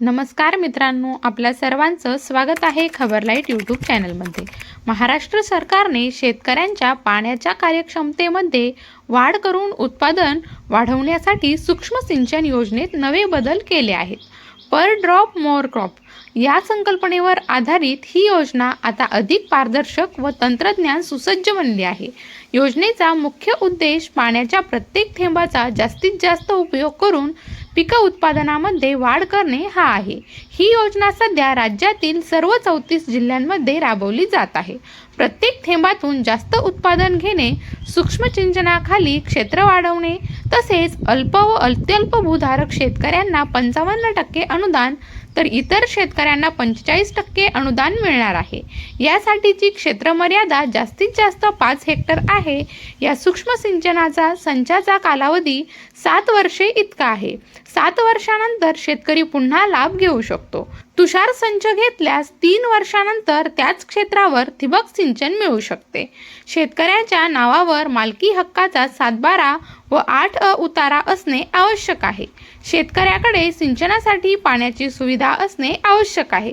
नमस्कार मित्रांनो आपल्या सर्वांचं स्वागत आहे खबरलाईट यूट्यूब चॅनलमध्ये. महाराष्ट्र सरकारने शेतकऱ्यांच्या पाण्याच्या कार्यक्षमतेमध्ये वाढ करून उत्पादन वाढवण्यासाठी सूक्ष्म सिंचन योजनेत नवे बदल केले आहेत. पर ड्रॉप मोर क्रॉप या संकल्पनेवर आधारित ही योजना आता अधिक पारदर्शक व तंत्रज्ञान सुसज्ज बनली आहे. योजनेचा मुख्य उद्देश पाण्याच्या प्रत्येक थेंबाचा जास्तीत जास्त उपयोग करून पीक उत्पादनामध्ये वाढ करणे हा आहे. ही योजना सध्या राज्यातील सर्व चौतीस जिल्ह्यांमध्ये राबवली जात आहे. प्रत्येक थेंबातून जास्त उत्पादन घेणे सूक्ष्म सिंचनाखाली क्षेत्र वाढवणे तसेच अल्प व अत्यल्प भूधारक शेतकऱ्यांना पंचावन्न टक्के अनुदान तर इतर शेतकऱ्यांना पंचेचाळीस टक्के अनुदान मिळणार आहे. यासाठीची क्षेत्रमर्यादा जास्तीत जास्त पाच हेक्टर आहे. या सूक्ष्म सिंचनाचा संचाचा कालावधी सात वर्षे इतका आहे. सात वर्षानंतर शेतकरी पुन्हा लाभ घेऊ शकतो. तुषार संच घेतल्यास तीन वर्षानंतर त्याच क्षेत्रावर ठिबक सिंचन मिळू शकते. शेतकऱ्याच्या नावावर मालकी हक्काचा सातबारा व आठ अ उतारा असणे आवश्यक आहे. शेतकऱ्याकडे सिंचनासाठी पाण्याची सुविधा असणे आवश्यक आहे.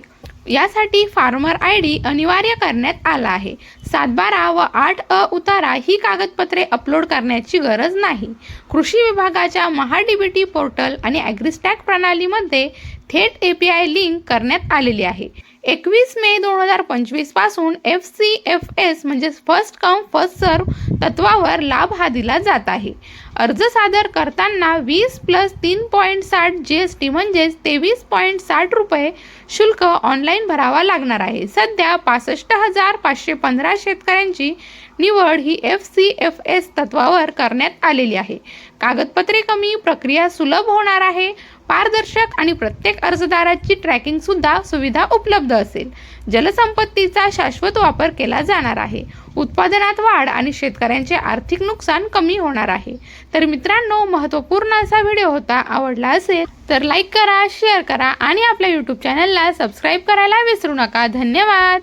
यासाठी फार्मर आय डी अनिवार्य करण्यात आला आहे. सातबारा व आठ अ उतारा ही कागदपत्रे अपलोड करण्याची गरज नाही. कृषी विभागाच्या महाडीबीटी पोर्टल आणि ॲग्रिस्टॅक प्रणालीमध्ये थेट ए पी आय लिंक करण्यात आलेली आहे. एकवीस मे दोन हजार पंचवीसपासून एफ सी एफ एस म्हणजे फर्स्ट कम फर्स्ट सर्व तत्वावर लाभ हा दिला जात आहे. अर्ज सादर करताना वीस प्लस तीन पॉईंट साठ जी एस टी म्हणजेच तेवीस पॉईंट साठ रुपये शुल्क ऑनलाईन भरावा लागणार आहे. सध्या पासष्ट हजार पाचशे पंधरा शेतकऱ्यांची निवड ही एफ सी एफ एस तत्वावर करण्यात आलेली आहे. कागदपत्रे कमी प्रक्रिया सुलभ होणार आहे. पारदर्शक आणि प्रत्येक अर्जदाराची ट्रॅकिंगसुद्धा सुविधा उपलब्ध असेल. जलसंपत्तीचा शाश्वत वापर केला जाणार आहे. उत्पादनात वाढ आणि शेतकऱ्यांचे आर्थिक नुकसान कमी होणार आहे. तर मित्रांनो महत्त्वपूर्ण असा व्हिडिओ होता आवडला असेल तर लाईक करा शेअर करा आणि आपल्या यूट्यूब चॅनलला सबस्क्राईब करायला विसरू नका. धन्यवाद!